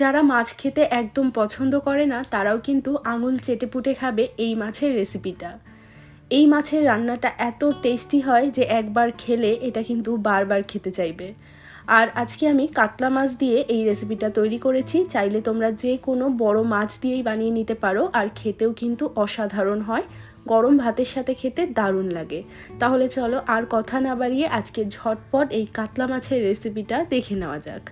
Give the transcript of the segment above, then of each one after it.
যারা মাছ খেতে একদম পছন্দ করে না, তারাও কিন্তু আঙুল চেটেপুটে খাবে এই মাছের রেসিপিটা এই মাছের রান্নাটা এত টেস্টি হয় যে একবার খেলে এটা কিন্তু বারবার খেতে চাইবে। আর আজকে আমি কাতলা মাছ দিয়ে এই রেসিপিটা তৈরি করেছি। চাইলে তোমরা যে কোনো বড় মাছ দিয়েই বানিয়ে নিতে পারো, আর খেতেও কিন্তু অসাধারণ হয়। গরম ভাতের সাথে খেতে দারুণ লাগে। তাহলে চলো আর কথা না বাড়িয়ে আজকে ঝটপট এই কাতলা মাছের রেসিপিটা দেখে নেওয়া যাক।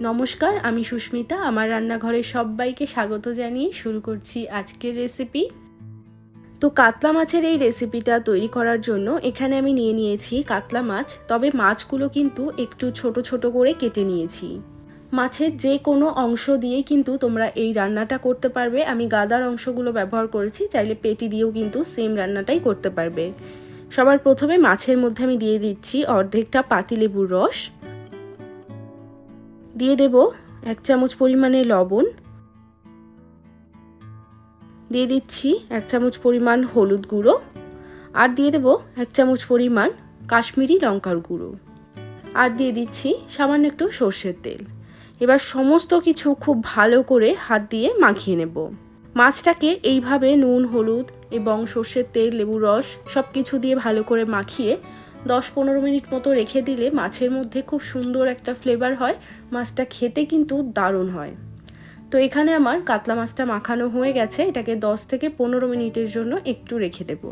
নমস্কার, আমি সুস্মিতা। আমার রান্নাঘরে সবাইকে স্বাগত জানিয়ে শুরু করছি আজকের রেসিপি। তো কাতলা মাছের এই রেসিপিটা তৈরি করার জন্য এখানে আমি নিয়ে নিয়েছি কাতলা মাছ, তবে মাছগুলো কিন্তু একটু ছোট ছোট করে কেটে নিয়েছি। মাছের যে কোনো অংশ দিয়ে কিন্তু তোমরা এই রান্নাটা করতে পারবে। আমি গাদার অংশগুলো ব্যবহার করেছি, চাইলে পেটি দিয়েও কিন্তু সেম রান্নাটাই করতে পারবে। সবার প্রথমে মাছের মধ্যে আমি দিয়ে দিচ্ছি অর্ধেকটা পাতিলেবুর রস। দিয়ে দেব এক চামচ পরিমাণে লবণ। দিয়ে দিচ্ছি এক চামচ পরিমাণ হলুদ গুঁড়ো আর দিয়ে দেব এক চামচ পরিমাণ কাশ্মীরি লঙ্কার গুঁড়ো। আর দিয়ে দিচ্ছি সামান্য একটু সর্ষের তেল। এবার সমস্ত কিছু খুব ভালো করে হাত দিয়ে মাখিয়ে নেব। মাছটাকে এইভাবে নুন, হলুদ এবং সর্ষের তেল লেবু রস সব কিছু দিয়ে ভালো করে মাখিয়ে দশ পনেরো মিনিট মতো রেখে দিলে মাছের মধ্যে খুব সুন্দর একটা ফ্লেভার হয়। মাছটা খেতে কিন্তু দারুণ হয়। তো এখানে আমার কাতলা মাছটা মাখানো হয়ে গেছে। এটাকে দশ থেকে পনেরো মিনিটের জন্য একটু রেখে দেব।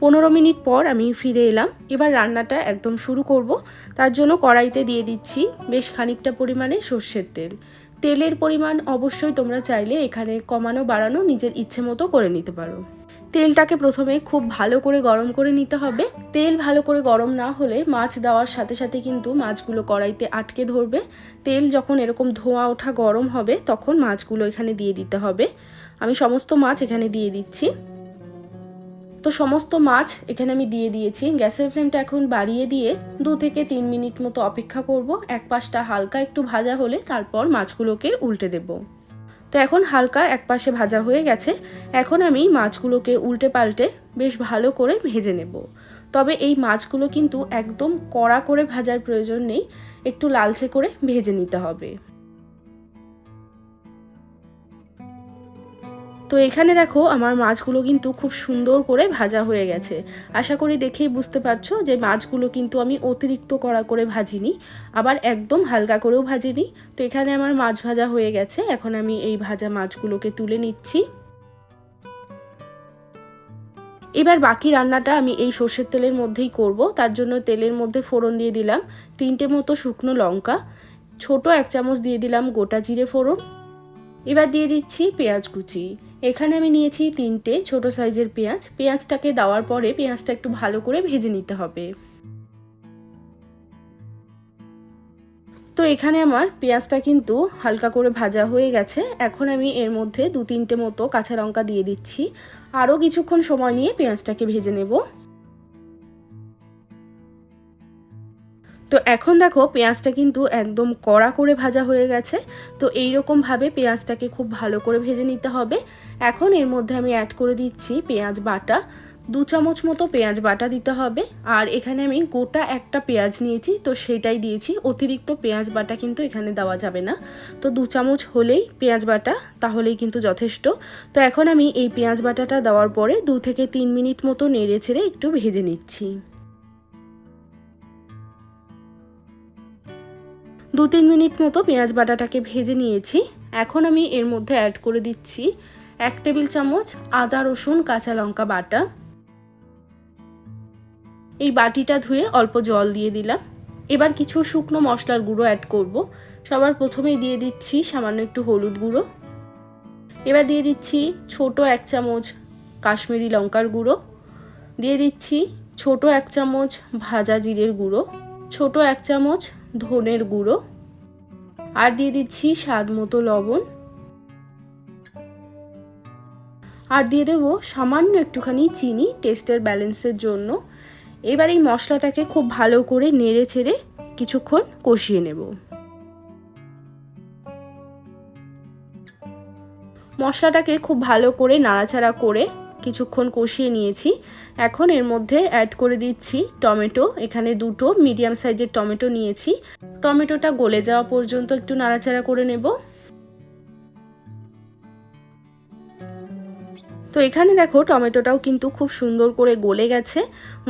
পনেরো মিনিট পর আমি ফিরে এলাম। এবার রান্নাটা একদম শুরু করব। তার জন্য কড়াইতে দিয়ে দিচ্ছি বেশ খানিকটা পরিমাণে সর্ষের তেল। তেলের পরিমাণ অবশ্যই তোমরা চাইলে এখানে কমানো বাড়ানো নিজের ইচ্ছে মতো করে নিতে পারো। তেলটাকে প্রথমে খুব ভালো করে গরম করে নিতে হবে। তেল ভালো করে গরম না হলে মাছ দেওয়ার সাথে সাথে কিন্তু মাছগুলো কড়াইতে আটকে ধরবে। তেল যখন এরকম ধোঁয়া ওঠা গরম হবে, তখন মাছগুলো এখানে দিয়ে দিতে হবে। আমি সমস্ত মাছ এখানে দিয়ে দিচ্ছি। তো সমস্ত মাছ এখানে আমি দিয়ে দিয়েছি। গ্যাসের ফ্লেমটা এখন বাড়িয়ে দিয়ে দু থেকে তিন মিনিট মতো অপেক্ষা করব। এক পাশটা হালকা একটু ভাজা হলে তারপর মাছগুলোকে উল্টে দেবো। তো এখন হালকা এক পাশে ভাজা হয়ে গেছে। এখন আমি মাছগুলোকে উল্টে পাল্টে বেশ ভালো করে ভেজে নেব। তবে এই মাছগুলো কিন্তু একদম কড়া করে ভাজার প্রয়োজন নেই, একটু লালচে করে ভেজে নিতে হবে। তো এখানে দেখো আমার মাছগুলো কিন্তু খুব সুন্দর করে ভাজা হয়ে গেছে। আশা করি দেখেই বুঝতে পারছ যে মাছগুলো কিন্তু আমি অতিরিক্ত কড়া করে ভাজিনি, আবার একদম হালকা করেও ভাজিনি। তো এখানে আমার মাছ ভাজা হয়ে গেছে, এখন আমি এই ভাজা মাছগুলোকে তুলে নিচ্ছি। এবার বাকি রান্নাটা আমি এই সর্ষের তেলের মধ্যেই করব, তার জন্য তেলের মধ্যে ফোড়ন দিয়ে দিলাম তিনটে মতো শুকনো লঙ্কা, ছোট এক চামচ দিয়ে দিলাম গোটা জিরে ফোড়ন। এবার দিয়ে দিচ্ছি পেঁয়াজ কুচি। এখানে আমি নিয়েছি তিনটে ছোট সাইজের পেঁয়াজ। পেঁয়াজটাকে দেওয়ার পরে পেঁয়াজটা একটু ভালো করে ভেজে নিতে হবে। তো এখানে আমার পেঁয়াজটা কিন্তু হালকা করে ভাজা হয়ে গেছে। এখন আমি এর মধ্যে দু তিনটে মতো কাঁচা লঙ্কা দিয়ে দিচ্ছি। আরও কিছুক্ষণ সময় নিয়ে পেঁয়াজটাকে ভেজে নেব। তো এখন দেখো পেঁয়াজটা কিন্তু একদম কড়া করে ভাজা হয়ে গেছে। তো এই পেঁয়াজটাকে খুব ভালো করে ভেজে নিতে হবে। এখন এর মধ্যে আমি অ্যাড করে দিচ্ছি পেঁয়াজ বাটা। দু চামচ মতো পেঁয়াজ বাটা দিতে হবে। আর এখানে আমি গোটা একটা পেঁয়াজ নিয়েছি, তো সেটাই দিয়েছি। অতিরিক্ত পেঁয়াজ বাটা কিন্তু এখানে দেওয়া যাবে না। তো দু চামচ হলেই পেঁয়াজ বাটা, তাহলেই কিন্তু যথেষ্ট। তো এখন আমি এই পেঁয়াজ বাটাটা দেওয়ার পরে দু থেকে তিন মিনিট মতো নেড়ে ছেড়ে একটু ভেজে নিচ্ছি। দু তিন মিনিট মতো পেঁয়াজ বাটাটাকে ভেজে নিয়েছি। এখন আমি এর মধ্যে অ্যাড করে দিচ্ছি এক টেবিল চামচ আদা, রসুন, কাঁচা লঙ্কা বাটা। এই বাটিটা ধুয়ে অল্প জল দিয়ে দিলাম। এবার কিছু শুকনো মশলার গুঁড়ো অ্যাড করব। সবার প্রথমেই দিয়ে দিচ্ছি সামান্য একটু হলুদ গুঁড়ো। এবার দিয়ে দিচ্ছি ছোট এক চামচ কাশ্মীরি লঙ্কার গুঁড়ো। দিয়ে দিচ্ছি ছোট এক চামচ ভাজা জিরের গুঁড়ো। ছোট এক চামচ ধনের গুঁড়ো। আর দিয়ে দিচ্ছি স্বাদ মতো লবণ। আর দিয়ে দেবো সামান্য একটুখানি চিনি টেস্টের ব্যালেন্সের জন্য। এবার এই মশলাটাকে খুব ভালো করে নেড়ে ছেড়ে কিছুক্ষণ কষিয়ে নেব। মশলাটাকে খুব ভালো করে নাড়াচাড়া করে কিছুক্ষণ কষিয়ে নিয়েছি। এখন এর মধ্যে অ্যাড করে দিচ্ছি টমেটো। এখানে দুটো মিডিয়াম সাইজের টমেটো নিয়েছি। টমেটোটা গলে যাওয়া পর্যন্ত একটু নাড়াচাড়া করে নেব। তো এখানে দেখো টমেটোটাও কিন্তু খুব সুন্দর করে গলে গেছে।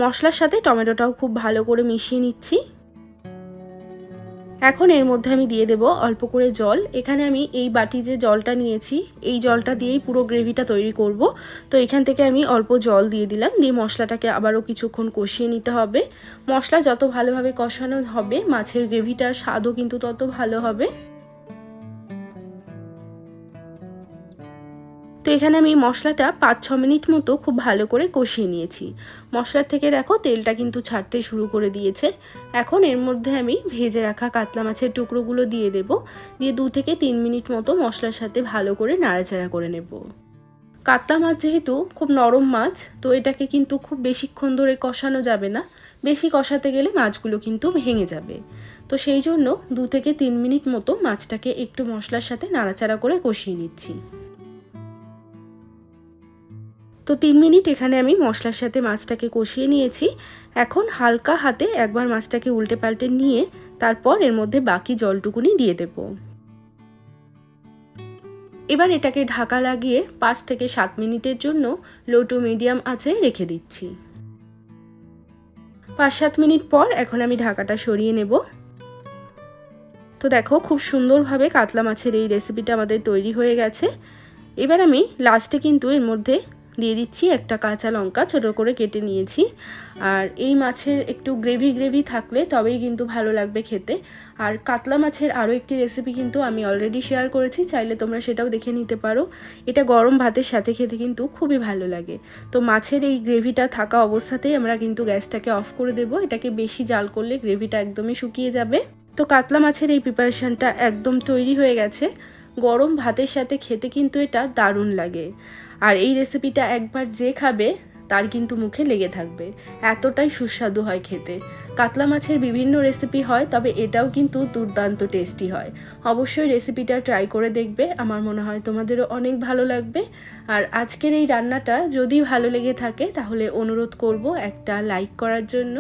মশলার সাথে টমেটোটাও খুব ভালো করে মিশিয়ে নিচ্ছি। এখন এর মধ্যে আমি দিয়ে দেব অল্প করে জল। এখানে আমি এই বাটি যে জলটা নিয়েছি, এই জলটা দিয়েই পুরো গ্রেভিটা তৈরি করব। তো এখান থেকে আমি অল্প জল দিয়ে দিলাম। দিয়ে মশলাটাকে আবারও কিছুক্ষণ কষিয়ে নিতে হবে। মশলা যত ভালোভাবে কষানো হবে, মাছের গ্রেভিটার স্বাদও কিন্তু তত ভালো হবে। এখানে আমি মশলাটা পাঁচ, ছ মিনিট মতো খুব ভালো করে কষিয়ে নিয়েছি। মশলার থেকে দেখো তেলটা কিন্তু ছাড়তে শুরু করে দিয়েছে। এখন এর মধ্যে আমি ভেজে রাখা কাতলা মাছের টুকরোগুলো দিয়ে দেব। দিয়ে দু থেকে তিন মিনিট মতো মশলার সাথে ভালো করে নাড়াচাড়া করে নেব। কাতলা মাছ যেহেতু খুব নরম মাছ, তো এটাকে কিন্তু খুব বেশিক্ষণ ধরে কষানো যাবে না। বেশি কষাতে গেলে মাছগুলো কিন্তু ভেঙে যাবে। তো সেই জন্য দু থেকে তিন মিনিট মতো মাছটাকে একটু মশলার সাথে নাড়াচাড়া করে কষিয়ে নিচ্ছি। তো তিন মিনিট এখানে আমি মশলার সাথে মাছটাকে কষিয়ে নিয়েছি। এখন হালকা হাতে একবার মাছটাকে উল্টে পাল্টে নিয়ে তারপর এর মধ্যে বাকি জলটুকুনি দিয়ে দেব। এবার এটাকে ঢাকা লাগিয়ে পাঁচ থেকে সাত মিনিটের জন্য লো টু মিডিয়াম আঁচে রেখে দিচ্ছি। পাঁচ সাত মিনিট পর এখন আমি ঢাকাটা সরিয়ে নেব। তো দেখো খুব সুন্দরভাবে কাতলা মাছের এই রেসিপিটা আমাদের তৈরি হয়ে গেছে। এবার আমি লাস্টে কিন্তু এর মধ্যে দিয়ে দিচ্ছি একটা কাঁচা লঙ্কা, ছোট করে কেটে নিয়েছি। আর এই মাছের একটু গ্রেভি গ্রেভি থাকলে তবেই কিন্তু ভালো লাগবে খেতে। আর কাতলা মাছের আরও একটি রেসিপি কিন্তু আমি অলরেডি শেয়ার করেছি, চাইলে তোমরা সেটাও দেখে নিতে পারো। এটা গরম ভাতের সাথে খেতে কিন্তু খুবই ভালো লাগে। তো মাছের এই গ্রেভিটা থাকা অবস্থাতেই আমরা কিন্তু গ্যাসটাকে অফ করে দেব। এটাকে বেশি জাল করলে গ্রেভিটা একদমই শুকিয়ে যাবে। তো কাতলা মাছের এই প্রিপারেশানটা একদম তৈরি হয়ে গেছে। গরম ভাতের সাথে খেতে কিন্তু এটা দারুণ লাগে। আর এই রেসিপিটা একবার যে খাবে, তার কিন্তু মুখে লেগে থাকবে। এতটাই সুস্বাদু হয় খেতে। কাতলা মাছের বিভিন্ন রেসিপি হয়, তবে এটাও কিন্তু দুর্দান্ত টেস্টি হয়। অবশ্যই রেসিপিটা ট্রাই করে দেখবে। আমার মনে হয় তোমাদেরও অনেক ভালো লাগবে। আর আজকের এই রান্নাটা যদি ভালো লেগে থাকে, তাহলে অনুরোধ করব একটা লাইক করার জন্য।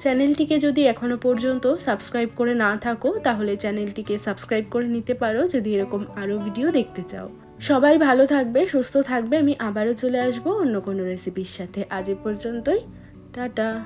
চ্যানেলটিকে যদি এখনও পর্যন্ত সাবস্ক্রাইব করে না থাকো, তাহলে চ্যানেলটিকে সাবস্ক্রাইব করে নিতে পারো। যদি এরকম আরও ভিডিও দেখতে চাও। সবাই ভালো থাকবে, সুস্থ থাকবে। আমি আবারও চলে আসব অন্য কোনো রেসিপির সাথে। আজ এ পর্যন্তই। টাটা।